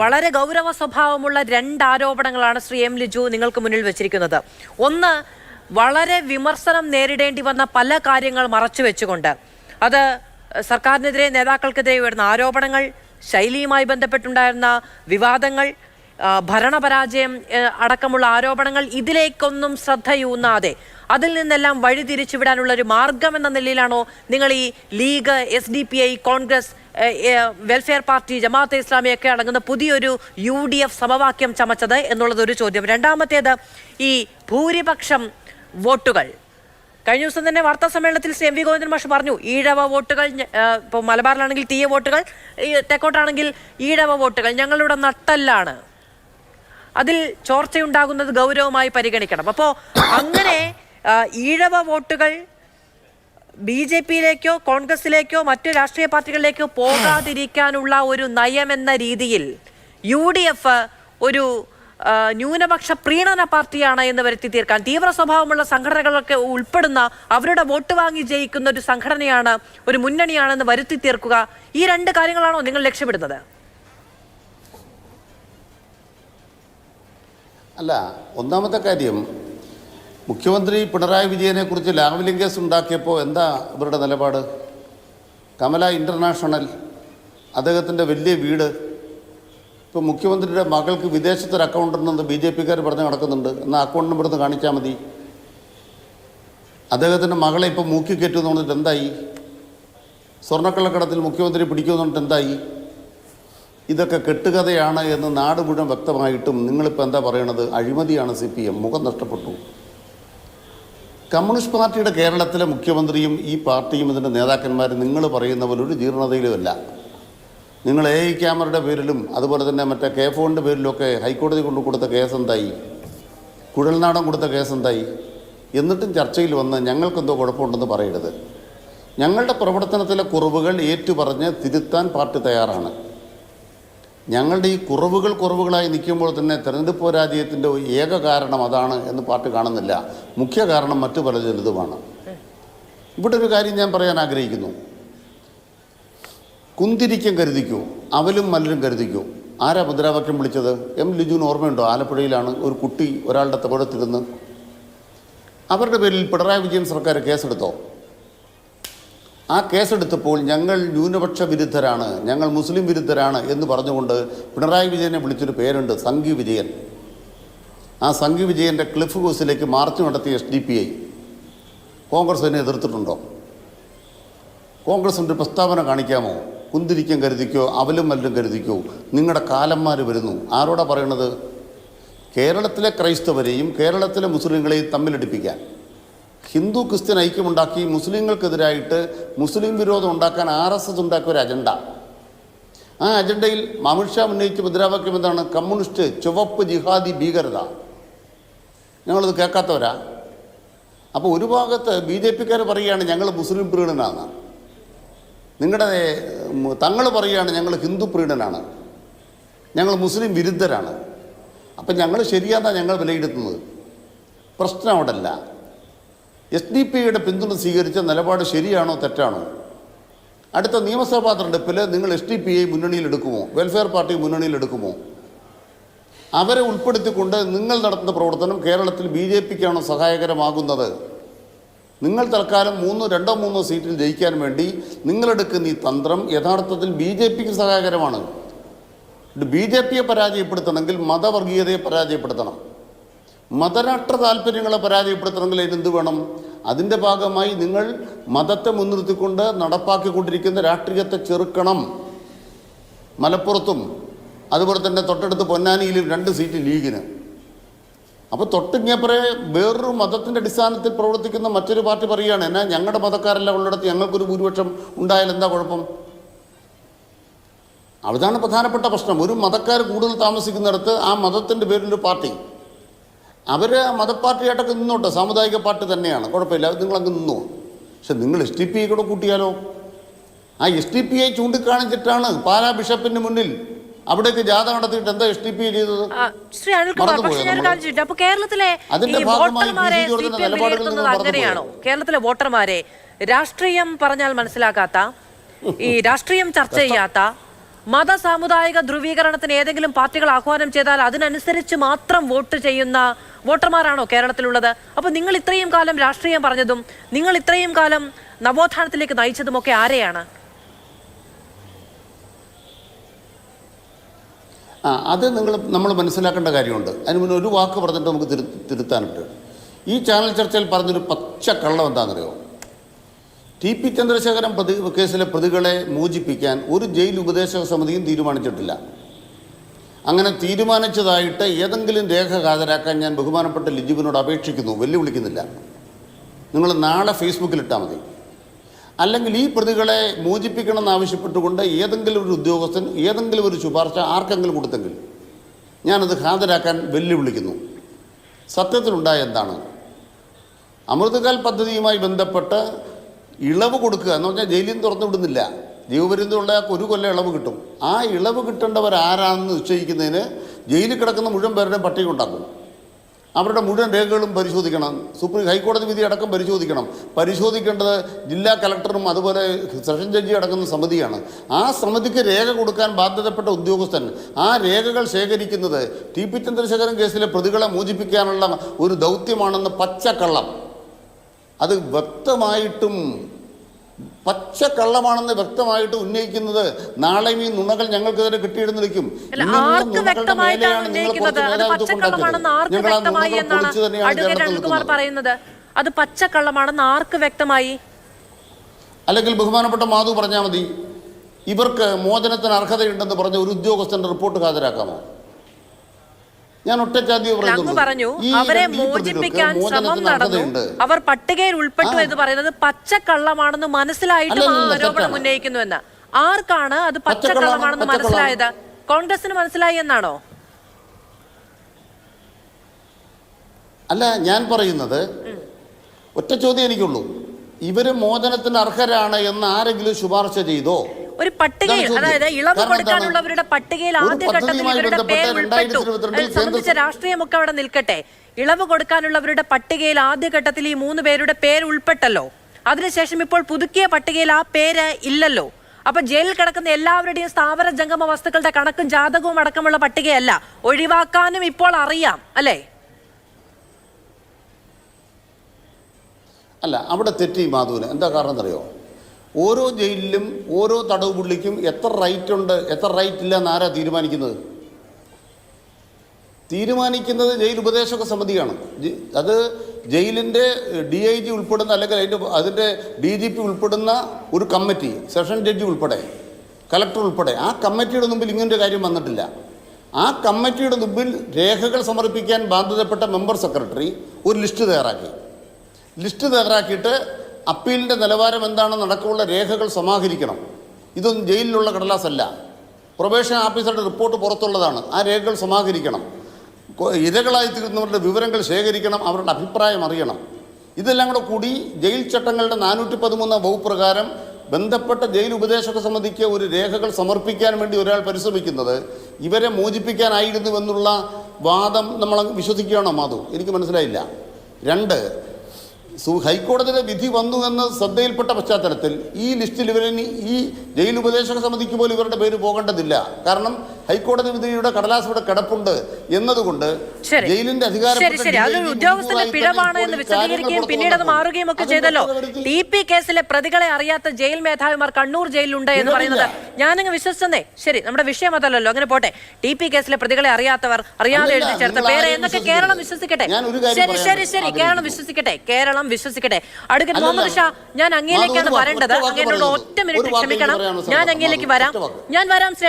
വളരെ ഗൗരവ സ്വഭാവമുള്ള രണ്ട് ആരോപണങ്ങളാണ് ശ്രീ എം ലിജു നിങ്ങൾക്ക് മുന്നിൽ വെച്ചിരിക്കുന്നത്. ഒന്ന് വളരെ വിമർശനം നേരിടേണ്ടി വന്ന പല കാര്യങ്ങൾ മറച്ചു വെച്ചുകൊണ്ട്. അത് സർക്കാരിനെതിരെ നേതാക്കൾക്കെതിരെ ഉയർന്ന ആരോപണങ്ങൾ ശൈലിയുമായി ബന്ധപ്പെട്ടുണ്ടായിരുന്ന വിവാദങ്ങൾ ഭരണപരാജയം അടക്കമുള്ള ആരോപണങ്ങൾ ഇതിലേക്കൊന്നും ശ്രദ്ധയൂന്നാതെ അതിൽ നിന്നെല്ലാം വഴിതിരിച്ചുവിടാനുള്ള ഒരു മാർഗം എന്ന നിലയിലാണോ നിങ്ങൾ ഈ league S D P I Congress Welfare Party Jamaat ഇസ്ലാമിയൊക്കെ അടങ്ങുന്ന പുതിയൊരു യു ഡി എഫ് സമവാക്യം ചമച്ചത് എന്നുള്ളത് ഒരു ചോദ്യം. രണ്ടാമത്തേത് ഈ ഭൂരിപക്ഷം വോട്ടുകൾ. കഴിഞ്ഞ ദിവസം തന്നെ വാർത്താ സമ്മേളനത്തിൽ എം വി ഗോവിന്ദൻ മാഷ് പറഞ്ഞു ഈഴവ വോട്ടുകൾ ഇപ്പോൾ മലബാറിലാണെങ്കിൽ തീയ വോട്ടുകൾ തെക്കോട്ടാണെങ്കിൽ ഈഴവ വോട്ടുകൾ ഞങ്ങളുടെ നട്ടല്ലാണ്. അതിൽ ചോർച്ചയുണ്ടാകുന്നത് ഗൗരവമായി പരിഗണിക്കണം. അപ്പോൾ അങ്ങനെ ഈഴവ വോട്ടുകൾ ബി ജെ പിയിലേക്കോ കോൺഗ്രസിലേക്കോ മറ്റു രാഷ്ട്രീയ പാർട്ടികളിലേക്കോ പോകാതിരിക്കാനുള്ള ഒരു നയമെന്ന രീതിയിൽ യു ഡി എഫ് ഒരു ന്യൂനപക്ഷ പ്രീണന പാർട്ടിയാണ് എന്ന് വരുത്തി തീർക്കാൻ തീവ്ര സ്വഭാവമുള്ള സംഘടനകളൊക്കെ ഉൾപ്പെടുന്ന അവരുടെ വോട്ട് വാങ്ങി ജയിക്കുന്ന ഒരു സംഘടനയാണ് ഒരു മുന്നണിയാണെന്ന് വരുത്തി തീർക്കുക. ഈ രണ്ട് കാര്യങ്ങളാണോ നിങ്ങൾ ലക്ഷ്യമിടുന്നത്? അല്ല ഒന്നാമത്തെ കാര്യം മുഖ്യമന്ത്രി പിണറായി വിജയനെ കുറിച്ച് കേസ് ഉണ്ടാക്കിയപ്പോൾ എന്താ ഇവരുടെ നിലപാട്? കമല ഇന്റർനാഷണൽ അദ്ദേഹത്തിന്റെ വലിയ വീട്. ഇപ്പോൾ മുഖ്യമന്ത്രിയുടെ മകൾക്ക് വിദേശത്തൊരു അക്കൗണ്ട് ഉണ്ടെന്ന് ബി ജെ പിക്കാർ പറഞ്ഞ് നടക്കുന്നുണ്ട്. എന്നാൽ അക്കൗണ്ട് ഇവിടുന്ന് കാണിച്ചാൽ മതി. അദ്ദേഹത്തിന്റെ മകളെ ഇപ്പോൾ മൂക്കി കയറ്റുമെന്ന് പറഞ്ഞിട്ട് എന്തായി? സ്വർണക്കള്ളക്കടത്തിൽ മുഖ്യമന്ത്രി പിടിക്കുമെന്ന് പറഞ്ഞിട്ട് എന്തായി? ഇതൊക്കെ കെട്ടുകഥയാണ് എന്ന് നാട് മുഴുവൻ വ്യക്തമായിട്ടും നിങ്ങളിപ്പോൾ എന്താ പറയണത്? അഴിമതിയാണ് സി പി എം. മുഖം നഷ്ടപ്പെട്ടു. കമ്മ്യൂണിസ്റ്റ് പാർട്ടിയുടെ കേരളത്തിലെ മുഖ്യമന്ത്രിയും ഈ പാർട്ടിയും ഇതിന്റെ നേതാക്കന്മാരും നിങ്ങൾ പറയുന്ന പോലെ ഒരു ജീർണതയിലുമല്ല. നിങ്ങൾ എ ഐ ക്യാമറയുടെ പേരിലും അതുപോലെ തന്നെ മറ്റേ കെ ഫോണിന്റെ പേരിലുമൊക്കെ ഹൈക്കോടതി കൊണ്ട് കൊടുത്ത കേസ് എന്തായി? കുഴൽനാടൻ കൊടുത്ത കേസ് എന്തായി? എന്നിട്ടും ചർച്ചയിൽ വന്ന് ഞങ്ങൾക്കെന്തോ കുഴപ്പമുണ്ടെന്ന് പറയരുത്. ഞങ്ങളുടെ പ്രവർത്തനത്തിലെ കുറവുകൾ ഏറ്റുപറഞ്ഞ് തിരുത്താൻ പാർട്ടി തയ്യാറാണ്. ഞങ്ങളുടെ ഈ കുറവുകൾ കുറവുകളായി നിൽക്കുമ്പോൾ തന്നെ തെരഞ്ഞെടുപ്പ് പരാജയത്തിന്റെ ഏക കാരണം അതാണ് എന്ന് പാർട്ടി കാണുന്നില്ല. മുഖ്യ കാരണം മറ്റു പല ചിലതുമാണ് ഇവിടെ ഒരു കാര്യം ഞാൻ പറയാൻ ആഗ്രഹിക്കുന്നു. കുന്തിരിക്കം കരുതിക്കൂ അവലും മലരും കരുതിക്കൂ. ആരാ മുദ്രാവാക്യം വിളിച്ചത്? എം ലിജുവിന് ഓർമ്മയുണ്ടോ? ആലപ്പുഴയിലാണ് ഒരു കുട്ടി ഒരാളുടെ തോഴത്തിരുന്ന് അവരുടെ പേരിൽ പിണറായി വിജയൻ സർക്കാർ കേസെടുത്തോ? ആ കേസെടുത്തപ്പോൾ ഞങ്ങൾ ന്യൂനപക്ഷ വിരുദ്ധരാണ് ഞങ്ങൾ മുസ്ലിം വിരുദ്ധരാണ് എന്ന് പറഞ്ഞുകൊണ്ട് പിണറായി വിജയനെ വിളിച്ചൊരു പേരുണ്ട് സംഘി വിജയൻ. ആ സംഘി വിജയന്റെ ക്ലിഫ് ഹൗസിലേക്ക് മാർച്ച് നടത്തിയ S D P I. Congress എതിർത്തിട്ടുണ്ടോ? കോൺഗ്രസിന്റെ പ്രസ്താവന കാണിക്കാമോ? കുന്തിരിക്കം കരുതിക്കോ അവലും മല്ലും കരുതിക്കോ? നിങ്ങളുടെ കാലന്മാർ വരുന്നു. ആരോടാ പറയണത്? കേരളത്തിലെ ക്രൈസ്തവരെയും കേരളത്തിലെ മുസ്ലിങ്ങളെയും തമ്മിലടിപ്പിക്കാൻ. ഹിന്ദു ക്രിസ്ത്യൻ ഐക്യമുണ്ടാക്കി മുസ്ലിങ്ങൾക്കെതിരായിട്ട് മുസ്ലിം വിരോധം ഉണ്ടാക്കാൻ ആർ എസ് എസ് ഉണ്ടാക്കിയ ഒരു അജണ്ട. ആ അജണ്ടയിൽ അമിത്ഷാ ഉന്നയിച്ച മുദ്രാവാക്യം എന്താണ്? കമ്മ്യൂണിസ്റ്റ് ചുവപ്പ് ജിഹാദി ഭീകരത. ഞങ്ങളത് കേൾക്കാത്തവരാ. അപ്പോൾ ഒരു ഭാഗത്ത് ബി ജെ പിക്കാർ പറയുകയാണ് ഞങ്ങൾ മുസ്ലിം പ്രീണനാണ് നിങ്ങളുടെ തങ്ങൾ പറയുകയാണ് ഞങ്ങൾ ഹിന്ദു പ്രീണനാണ് ഞങ്ങൾ മുസ്ലിം വിരുദ്ധരാണ്. അപ്പം ഞങ്ങൾ ശരിയാണെന്നാണ് ഞങ്ങൾ വിലയിരുത്തുന്നത്. പ്രശ്നം അവിടെ അല്ല എസ് ഡി പി യുടെ പിന്തുണ സ്വീകരിച്ച നിലപാട് ശരിയാണോ തെറ്റാണോ? അടുത്ത നിയമസഭാ തെരഞ്ഞെടുപ്പിൽ നിങ്ങൾ എസ് ഡി പി ഐ മുന്നണിയിലെടുക്കുമോ വെൽഫെയർ പാർട്ടി മുന്നണിയിലെടുക്കുമോ അവരെ ഉൾപ്പെടുത്തിക്കൊണ്ട് നിങ്ങൾ നടത്തുന്ന പ്രവർത്തനം കേരളത്തിൽ ബി ജെ പിക്കാണോ സഹായകരമാകുന്നത്? നിങ്ങൾ തൽക്കാലം മൂന്നോ രണ്ടോ മൂന്നോ സീറ്റിൽ ജയിക്കാൻ വേണ്ടി നിങ്ങളെടുക്കുന്ന ഈ തന്ത്രം യഥാർത്ഥത്തിൽ ബി ജെ പിക്ക് സഹായകരമാണ്. ബി ജെ പിയെ പരാജയപ്പെടുത്തണമെങ്കിൽ മതവർഗീയതയെ പരാജയപ്പെടുത്തണം. മതരാഷ്ട്ര താല്പര്യങ്ങളെ പരാജയപ്പെടുത്തണമെങ്കിൽ അതിനെന്ത് വേണം? അതിന്റെ ഭാഗമായി നിങ്ങൾ മതത്തെ മുൻനിർത്തിക്കൊണ്ട് നടപ്പാക്കിക്കൊണ്ടിരിക്കുന്ന രാഷ്ട്രീയത്തെ ചെറുക്കണം. മലപ്പുറത്തും അതുപോലെ തന്നെ തൊട്ടടുത്ത് പൊന്നാനിയിലും രണ്ട് സീറ്റ് ലീഗിന്. അപ്പോൾ തൊട്ടിങ്ങപ്പുറേ വേറൊരു മതത്തിന്റെ അടിസ്ഥാനത്തിൽ പ്രവർത്തിക്കുന്ന മറ്റൊരു പാർട്ടി പറയുകയാണ് എന്നാ ഞങ്ങളുടെ മതക്കാരല്ല ഉള്ളിടത്ത് ഞങ്ങൾക്കൊരു ഭൂരിപക്ഷം ഉണ്ടായാൽ എന്താ കുഴപ്പം? അതാണ് പ്രധാനപ്പെട്ട പ്രശ്നം. ഒരു മതക്കാർ കൂടുതൽ താമസിക്കുന്നിടത്ത് ആ മതത്തിന്റെ പേരിലൊരു പാർട്ടി അവർ മതപ്പാർട്ടിയായിട്ടൊക്കെ നിന്നോട്ടെ. സാമുദായിക പാർട്ടി തന്നെയാണ്. കുഴപ്പമില്ല. നിങ്ങളങ്ങ് നിന്നു. പക്ഷെ നിങ്ങൾ എസ് ടി പി ഐ കൂടെ കൂട്ടിയാലോ? ആ എസ് ടി പി ഐ ചൂണ്ടിക്കാണിച്ചിട്ടാണ് പാലാ ബിഷപ്പിന് മുന്നിൽ അവിടേക്ക് ജാഥ നടത്തിയിട്ട് എന്താ എസ് ടി പി ചെയ്തത്? അതിന്റെ ഭാഗമായി നിലപാടുകൾ കേരളത്തിലെ വോട്ടർമാരെ രാഷ്ട്രീയം പറഞ്ഞാൽ മനസ്സിലാക്കാത്ത ഈ രാഷ്ട്രീയം ചർച്ച ചെയ്യാത്ത മത സാമുദായിക ധ്രുവീകരണത്തിന് ഏതെങ്കിലും പാർട്ടികൾ ആഹ്വാനം ചെയ്താൽ അതിനനുസരിച്ച് മാത്രം വോട്ട് ചെയ്യുന്ന വോട്ടർമാരാണോ കേരളത്തിലുള്ളത്? അപ്പൊ നിങ്ങൾ ഇത്രയും കാലം രാഷ്ട്രീയം പറഞ്ഞതും നിങ്ങൾ ഇത്രയും കാലം നവോത്ഥാനത്തിലേക്ക് നയിച്ചതുമൊക്കെ ആരെയാണ്? ആ അത് നിങ്ങൾ നമ്മൾ മനസ്സിലാക്കേണ്ട കാര്യമുണ്ട്. അതിന് മുന്നേ ഒരു വാക്ക് പറഞ്ഞിട്ട് നമുക്ക് തിരു തിരുത്താനുണ്ട് ഈ ചാനൽ ചർച്ചയിൽ പറഞ്ഞൊരു പച്ച കള്ളം എന്താണെന്നറിയോ? ടി പി ചന്ദ്രശേഖരൻ പ്രതി കേസിലെ പ്രതികളെ മോചിപ്പിക്കാൻ ഒരു ജയിൽ ഉപദേശക സമിതിയും തീരുമാനിച്ചിട്ടില്ല. അങ്ങനെ തീരുമാനിച്ചതായിട്ട് ഏതെങ്കിലും രേഖ ഹാജരാക്കാൻ ഞാൻ ബഹുമാനപ്പെട്ട ലിജുവിനോട് അപേക്ഷിക്കുന്നു. വെല്ലുവിളിക്കുന്നില്ല. നിങ്ങൾ നാളെ ഫേസ്ബുക്കിൽ ഇട്ടാൽ മതി. അല്ലെങ്കിൽ ഈ പ്രതികളെ മോചിപ്പിക്കണമെന്ന് ആവശ്യപ്പെട്ടുകൊണ്ട് ഏതെങ്കിലും ഒരു ഉദ്യോഗസ്ഥൻ ഏതെങ്കിലും ഒരു ശുപാർശ ആർക്കെങ്കിലും കൊടുത്തെങ്കിൽ ഞാനത് ഹാജരാക്കാൻ വെല്ലുവിളിക്കുന്നു. സത്യത്തിലുണ്ടായ എന്താണ്? അമൃതകാൽ പദ്ധതിയുമായി ബന്ധപ്പെട്ട് ഇളവ് കൊടുക്കുക എന്ന് പറഞ്ഞാൽ ജയിലിൽ നിന്ന് തുറന്നു വിടുന്നില്ല. ജീവപര്യന്തമുള്ള ഒരു കൊല്ലം ഇളവ് കിട്ടും. ആ ഇളവ് കിട്ടേണ്ടവർ ആരാണെന്ന് നിശ്ചയിക്കുന്നതിന് ജയിലിൽ കിടക്കുന്ന മുഴുവൻ പേരുടെയും പട്ടിക ഉണ്ടാക്കും. അവരുടെ മുഴുവൻ രേഖകളും പരിശോധിക്കണം. സുപ്രീം ഹൈക്കോടതി വിധി അടക്കം പരിശോധിക്കണം. പരിശോധിക്കേണ്ടത് ജില്ലാ കലക്ടറും അതുപോലെ സെഷൻ ജഡ്ജി അടക്കുന്ന സമിതിയാണ്. ആ സമിതിക്ക് രേഖ കൊടുക്കാൻ ബാധ്യതപ്പെട്ട ഉദ്യോഗസ്ഥൻ ആ രേഖകൾ ശേഖരിക്കുന്നത് ടി പി ചന്ദ്രശേഖരൻ കേസിലെ പ്രതികളെ മോചിപ്പിക്കാനുള്ള ഒരു ദൗത്യമാണെന്ന് പച്ചക്കള്ളം. അത് വ്യക്തമായിട്ടും പച്ച കള്ളമാണെന്ന് വ്യക്തമായിട്ട് ഉന്നയിക്കുന്നത് നാളെയും ഈ നുണകൾ ഞങ്ങൾക്ക് തന്നെ കിട്ടിയിടുന്ന് നിൽക്കും പറയുന്നത്. അത് പച്ചക്കള്ളമാണെന്ന് ആർക്ക് വ്യക്തമായി? അല്ലെങ്കിൽ ബഹുമാനപ്പെട്ട മാധു പറഞ്ഞാൽ മതി. ഇവർക്ക് മോചനത്തിന് അർഹതയുണ്ടെന്ന് പറഞ്ഞ ഒരു ഉദ്യോഗസ്ഥന്റെ റിപ്പോർട്ട് ഹാജരാക്കാമോ? ഞാൻ ഒറ്റച്ചാദ്യം. പറഞ്ഞു അവരെ മോചിപ്പിക്കാൻ ശ്രമം നടന്നു. അവർ പട്ടികയിൽ ഉൾപ്പെട്ടു എന്ന് പറയുന്നത് പച്ചക്കള്ളമാണെന്ന് മനസ്സിലായിട്ട് ആരോപണം ഉന്നയിക്കുന്നു എന്ന്. ആർക്കാണ് അത് പച്ചക്കള്ളമാണെന്ന് പച്ചക്കള്ളം. മനസ്സിലായത്? കോൺഗ്രസിന് മനസ്സിലായി എന്നാണോ? അല്ല ഞാൻ പറയുന്നത് ഒറ്റ ചോദ്യം എനിക്കുള്ളൂ. ഇവർ മോചനത്തിന് അർഹരാണ് എന്ന് ആരെങ്കിലും ശുപാർശ ചെയ്തോ? ഒരു പട്ടികയിൽ അതായത് ഇളവ് കൊടുക്കാനുള്ളവരുടെ പട്ടികയിൽ ആദ്യ ആദ്യഘട്ടത്തിൽ ഇവരുടെ പേര് ഉൾപ്പെട്ടു. 2022 അതിൽ സംബന്ധിച്ച രാഷ്ട്രീയമൊക്കെ അവിടെ നിൽക്കട്ടെ. ഇളവ് കൊടുക്കാനുള്ളവരുടെ പട്ടികയിൽ ആദ്യഘട്ടത്തിൽ ഈ മൂന്ന് പേരുടെ പേര് ഉൾപ്പെട്ടല്ലോ. അതിനുശേഷം ഇപ്പോൾ പുതുക്കിയ പട്ടികയിൽ ആ പേര് ഇല്ലല്ലോ. അപ്പൊ ജയിലിൽ കിടക്കുന്ന എല്ലാവരുടെയും സ്ഥാവര ജംഗമ വസ്തുക്കളുടെ കണക്കും ജാതകവും അടക്കമുള്ള പട്ടികയല്ല. ഒഴിവാക്കാനും ഇപ്പോൾ അറിയാം അല്ലേ? അല്ല അവിടെ തെറ്റി മാധുവിന്. എന്താ കാരണം എന്നറിയോ ഓരോ ജയിലിലും ഓരോ തടവ് പുള്ളിക്കും എത്ര റൈറ്റ് ഉണ്ട് എത്ര റൈറ്റ് ഇല്ല എന്ന് ആരാ തീരുമാനിക്കുന്നത്? തീരുമാനിക്കുന്നത് ജയിൽ ഉപദേശക സമിതിയാണ്. അത് ജയിലിന്റെ ഡി ഐ ജി ഉൾപ്പെടുന്ന അല്ലെങ്കിൽ അതിന്റെ അതിന്റെ ഡി ജി പി ഉൾപ്പെടുന്ന ഒരു കമ്മിറ്റി സെഷൻ ജഡ്ജി ഉൾപ്പെടെ കലക്ടർ ഉൾപ്പെടെ ആ കമ്മിറ്റിയുടെ മുമ്പിൽ ഇങ്ങനൊരു കാര്യം വന്നിട്ടില്ല. ആ കമ്മിറ്റിയുടെ മുമ്പിൽ രേഖകൾ സമർപ്പിക്കാൻ ബാധ്യതപ്പെട്ട മെമ്പർ സെക്രട്ടറി ഒരു ലിസ്റ്റ് തയ്യാറാക്കി. ലിസ്റ്റ് തയ്യാറാക്കിയിട്ട് അപ്പീലിന്റെ നിലവാരം എന്താണെന്ന് അടക്കമുള്ള രേഖകൾ സമാഹരിക്കണം. ഇതൊന്നും ജയിലിലുള്ള കടലാസല്ല. പ്രൊബേഷൻ ഓഫീസറുടെ റിപ്പോർട്ട് പുറത്തുള്ളതാണ്. ആ രേഖകൾ സമാഹരിക്കണം. ഇരകളായി തീർന്നവരുടെ വിവരങ്ങൾ ശേഖരിക്കണം അവരുടെ അഭിപ്രായം അറിയണം. ഇതെല്ലാം കൂടെ കൂടി ജയിൽ ചട്ടങ്ങളുടെ നാനൂറ്റി പതിമൂന്ന് വകുപ്പ് പ്രകാരം ബന്ധപ്പെട്ട ജയിൽ ഉപദേശക സമിതിക്ക് ഒരു രേഖകൾ സമർപ്പിക്കാൻ വേണ്ടി ഒരാൾ പരിശ്രമിക്കുന്നത് ഇവരെ മോചിപ്പിക്കാനായിരുന്നുവെന്നുള്ള വാദം നമ്മൾ വിശ്വസിക്കുകയാണോ മാധു? എനിക്ക് മനസ്സിലായില്ല. രണ്ട് ഹൈക്കോടതിയുടെ വിധി വന്നു എന്ന് ശ്രദ്ധയിൽപ്പെട്ട പശ്ചാത്തലത്തിൽ ഈ ലിസ്റ്റിൽ ഇവരെ ഈ ജയിൽ ഉപദേശക സമിതിക്ക് പോലും ഇവരുടെ പേര് പോകേണ്ടതില്ല. കാരണം ഹൈക്കോടതി വിധിയുടെ കടലാസ് ഇവിടെ കിടപ്പുണ്ട് എന്നതുകൊണ്ട് ജയിലിന്റെ അധികാരം ഉദ്യോഗസ്ഥന്റെ പിഴവാണ് എന്ന് വിശദീകരിക്കുകയും പിന്നീട് അത് മാറുകയും ഒക്കെ ചെയ്തല്ലോ. ടി പി കേസിലെ പ്രതികളെ അറിയാത്ത ജയിൽ മേധാവിമാർ കണ്ണൂർ ജയിലിലുണ്ട് എന്ന് പറയുന്നത് ഞാനങ്ങ് വിശ്വസിച്ചെന്നേ. ശരി നമ്മുടെ വിഷയം അതല്ലല്ലോ. അങ്ങനെ പോട്ടെ. ടി പി കേസിലെ പ്രതികളെ അറിയാത്തവർ അറിയാതെ എഴുതി ചേർത്ത പേരെ എന്നൊക്കെ കേരളം വിശ്വസിക്കട്ടെ? ശരി ശരി ശരി. കേരളം വിശ്വസിക്കട്ടെ. കേരളം വിശ്വസിക്കട്ടെ. അടുക്കൻ മുഹമ്മദ് ഷാ ഞാൻ അങ്ങയിലേക്കാണ് വരേണ്ടത്. അങ്ങനോട് പറയുന്നു. ഒറ്റ മിനിറ്റ് ക്ഷമിക്കണം. ഞാൻ. അങ്ങയിലേക്ക് വരാം. ഞാൻ വരാം ശ്രീ